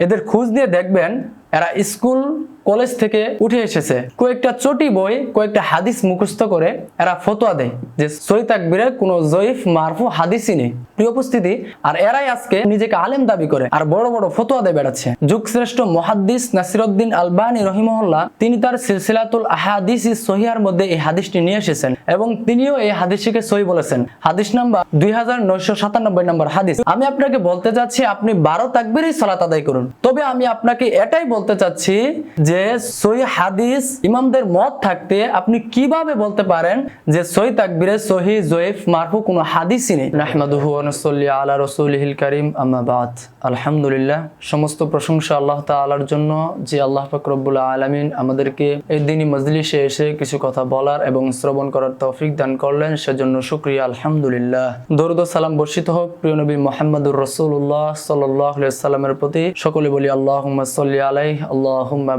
এদের খোঁজ দিয়ে দেখবেন এরা স্কুল কলেজ থেকে উঠে এসেছে। কয়েকটা চটি বই, কয়েকটা হাদিস মুখস্থ করে এরা ফতোয়া দেয় যে সই তাকবীরে কোনো জয়ীফ, মারফু হাদিসই নেই। প্রিয় উপস্থিতি, আর এরাই আজকে নিজেকে আলেম দাবি করে আর বড় বড় ফতোয়া দিয়ে বেড়াচ্ছে। যুগশ্রেষ্ঠ মহাদ্দিস নাসিরউদ্দিন আলবানী রহিমহল্লা, তিনি তার সিলসিলাতুল আহাদিস সহিয়ার মধ্যে এই হাদিসটি নিয়ে এসেছেন এবং তিনিও এই হাদিসটিকে সহি বলেছেন। হাদিস নাম্বার দুই হাজার নয়শো সাতানব্বই নম্বর হাদিস। আমি আপনাকে বলতে চাচ্ছি, আপনি বারো তাকবিরই সালাত আদায় করুন। তবে আমি আপনাকে এটাই বলতে চাচ্ছি যে সহি হাদিস ইমামদের মত থাকতে আপনি কীভাবে বলতে পারেন যে সহি তাকবিরে সহি জয়ীফ মারফু কোনো হাদিসই নেই? কারীম, আম্মা বাদ। আলহামদুলিল্লাহ, সমস্ত প্রশংসা আল্লাহ জন্য যে আল্লাহ আলামিন আমাদেরকে এই দিনই মজলিসে এসে কিছু কথা বলার এবং শ্রবণ করার তৌফিক দান করলেন, সেজন্য শুকরিয়া, আলহামদুলিল্লাহ। দরুদ সালাম বর্ষিত হোক, প্রিয় নবী মোহাম্মদুর রাসূলুল্লাহ সাল্লাল্লাহু আলাইহি সাল্লামের প্রতি। সকলে বলি আল্লাহুম্মা সাল্লি আলাইহি, আল্লাহুম্মা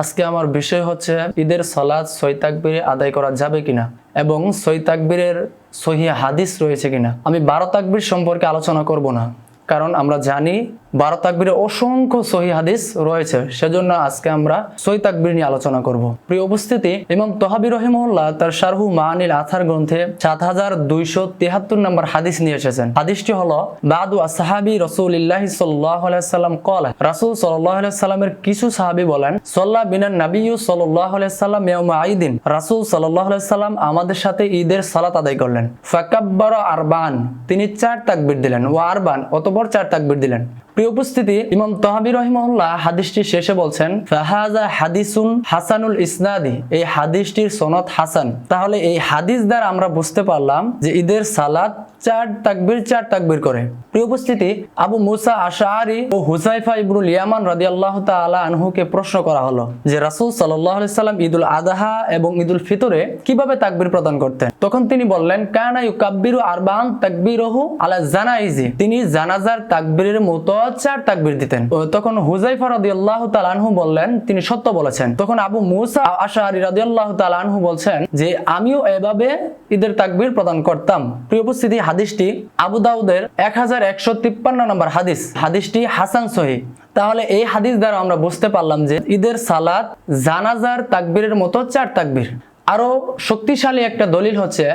আজকে আমার বিষয় হচ্ছে ঈদের সলাদ ছয় তাকবীরে আদায় করা যাবে কিনা এবং ছয় তাকবীরের সহি হাদিস রয়েছে কিনা। আমি বারো তাকবির সম্পর্কে আলোচনা করব না, কারণ আমরা জানি বারো তাকবীরে অসংখ্য সহি হাদিস রয়েছে। সেজন্য আজকে আমরা সহি তাকবীর নিয়ে আলোচনা করব। প্রিয় উপস্থিতি, ইমাম তহাবি রহিমউল্লাহ তার শারহু মানিল আথার গ্রন্থে সাত হাজার দুইশো তেহাত্তর নম্বর হাদিস নিয়ে এসেছেন। হাদিসটি হলো, বাদু আসহাবি রসুলিল্লাহ সাল্লাহ সাল্লাম কল রাসুল সাল্লাহ সাল্লামের কিছু সাহাবি বলেন সল্লাহ বিনান নাবিউ সাল্লাহ সাল্লাম মেয়মা আইদিন রাসুল সাল্লাহ সাল্লাম আমাদের সাথে ঈদের সালাত আদায় করলেন। ফাকাব্বার আরবান, তিনি চার তাকবির দিলেন, ও আরবান, অতপর চার তাকবির দিলেন। প্রিয় উপস্থিতি, ইমাম তহাবি রহিমউল্লাহ হাদিসটি শেষে বলছেন, ফাহাজা হাদিসুন হাসানুল ইসনাদি এই হাদিসটির সনদ হাসান। তাহলে এই হাদিস দ্বারা আমরা বুঝতে পারলাম যে ঈদের সালাত চার তাকবির চার তাকবির করে। প্রিয় উপস্থিতি, আবু মুসা আশারি ও হুসাইফা ইবনুল ইয়ামান রাদিয়াল্লাহ তাআলা আনহুকে প্রশ্ন করা হলো যে রাসূল আলাইহি সাল্লাম ঈদুল আদাহা এবং ঈদুল ফিতরে কীভাবে তাকবির প্রদান করতেন? তখন তিনি বললেন, কানা ইউকাব্বিরু আরবান তাকবিরহু আলা জানাইজি তিনি জানাজার তাকবিরের মতো চার তাকবির দিতেন। তখন হুজাইফা রাদিয়াল্লাহু তাআলা আনহু বললেন, তিনি সত্য বলেছেন। তখন আবু মুসা আশারি রাদিয়াল্লাহু তাআলা আনহু বলছেন যে, আমিও এভাবে ঈদের তাকবির প্রদান করতাম। প্রিয় উপস্থিতি, হাদিসটি আবু দাউদের এক হাজার একশো তিপ্পান্ন নম্বর হাদিস। হাদিসটি হাসান সহি। তাহলে এই হাদিস দ্বারা আমরা বুঝতে পারলাম যে, ঈদের সালাত জানাজার তাকবীরের মতো চার তাকবীর। আরও শক্তিশালী একটা দলিল হচ্ছে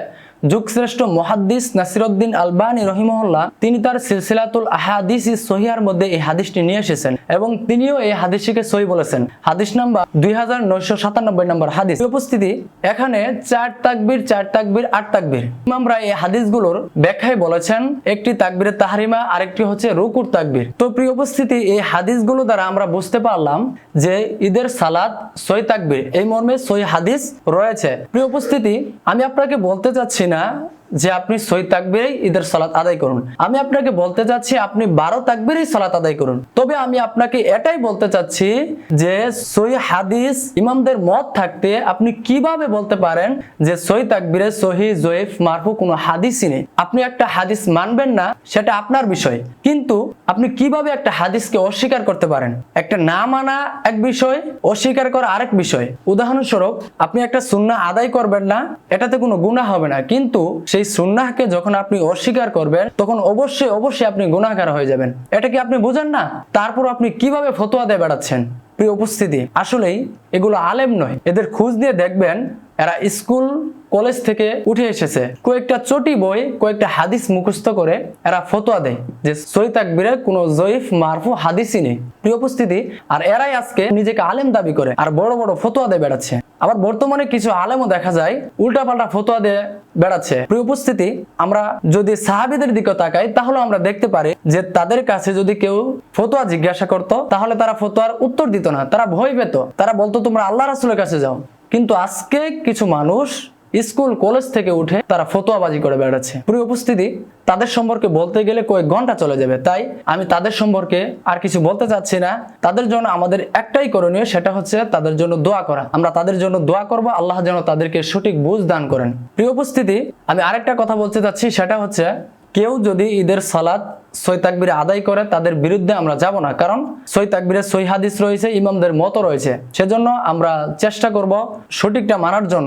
যুগশ্রেষ্ঠ মহাদ্দিস নাসিরউদ্দিন আলবানী রহিমহল্লা তিনি তার সিলসিলাতুল আহাদিস সহিয়ার মধ্যে এই হাদিসটি নিয়ে এসেছেন এবং তিনিও এই হাদিসটিকে সহি বলেছেন। হাদিস নাম্বার দুই সাতানব্বই নম্বর হাদিস। উপস্থিতি এখানে চার তাকবির চার তাকবির, আট তাকবির। ইমামরা এই হাদিসগুলোর ব্যাখ্যায় বলেছেন, একটি তাকবিরের তাহারিমা, আরেকটি হচ্ছে রুকুর তাকবির। তো প্রিয় উপস্থিতি, এই হাদিসগুলো দ্বারা আমরা বুঝতে পারলাম যে ঈদের সালাদ সই তাকবির। এই মর্মে সই হাদিস রয়েছে। প্রিয় উপস্থিতি, আমি আপনাকে বলতে চাচ্ছি না যে আপনি সই তাকবিরেই ঈদের সালাত আদায় করুন। আমি আপনাকে বলতে চাচ্ছি আপনি বারো তাকবিরেই সালাত আদায় করুন। তবে আমি আপনাকে এটাই বলতে চাচ্ছি যে, সই হাদিস ইমামদের মত থাকতে আপনি কীভাবে বলতে পারেন যে, সই তাকবিরে সহি, জয়েফ, মারফু কোনো হাদিসই নেই। আপনি একটা হাদিস মানবেন না, সেটা আপনার বিষয়। কিন্তু আপনি কীভাবে একটা হাদিসকে অস্বীকার করতে পারেন? একটা না মানা এক বিষয়, অস্বীকার করা আরেক বিষয়। উদাহরণস্বরূপ, আপনি একটা সুন্না আদায় করবেন না, এটাতে কোনো গুনাহ হবে না। কিন্তু সেই সুন্নাহকে যখন আপনি অস্বীকার করবেন, তখন অবশ্যই অবশ্যই আপনি গুনাহগার হয়ে যাবেন। এটা কি আপনি বুঝেন না? তারপর আপনি কীভাবে ফতোয়া দিয়ে বেড়াচ্ছেন? প্রিয় উপস্থিতি, আসলেই এগুলো আলেম নয়। এদের খোঁজ দিয়ে দেখবেন এরা স্কুল, কলেজ থেকে উঠে এসেছে। কয়েকটা চটি বই, কয়েকটা হাদিস মুখস্থ করে এরা ফতোয়া দেয় যে সই তাকবিরে কোনো জয়ীফ, মারফু হাদিসই নেই। প্রিয় উপস্থিতি, আর এরাই আজকে নিজেকে আলেম দাবি করে আর বড় বড় ফতোয়া দিয়ে বেড়াচ্ছে। আবার বর্তমানে কিছু আলেমও দেখা যায়, উল্টাপাল্টা ফতোয়া দিয়ে বেড়াচ্ছে। প্রিয় উপস্থিতি, আমরা যদি সাহাবিদের দিকে তাকাই তাহলে আমরা দেখতে পারি যে তাদের কাছে যদি কেউ ফতোয়া জিজ্ঞাসা করত, তাহলে তারা ফতোয়ার উত্তর দিত না, তারা ভয় পেত। তারা বলতো, তোমরা আল্লাহ রাসুলের কাছে যাও। কিন্তু আজকে কিছু মানুষ স্কুল, কলেজ থেকে উঠে তারা ফতোয়াবাজি করে বেড়াচ্ছে। প্রিয় উপস্থিতি তাদের সম্পর্কে বলতে গেলে কয়েক ঘণ্টা চলে যাবে। তাই আমি তাদের সম্পর্কে আর কিছু বলতে চাচ্ছি না। তাদের জন্য আমাদের একটাই করণীয়, সেটা হচ্ছে তাদের জন্য দোয়া করা। আমরা তাদের জন্য দোয়া করব, আল্লাহ যেন তাদেরকে সঠিক বুঝ দান করেন। প্রিয় উপস্থিতি, আমি আরেকটা কথা বলতে চাচ্ছি, সেটা হচ্ছে কেউ যদি ঈদের সালাদ সই তাকবির আদায় করে তাদের বিরুদ্ধে আমরা যাব না। কারণ সই তাকবিরে সই হাদিস রয়েছে, ইমামদের মতো রয়েছে। সেজন্য আমরা চেষ্টা করব সঠিকটা মানার জন্য।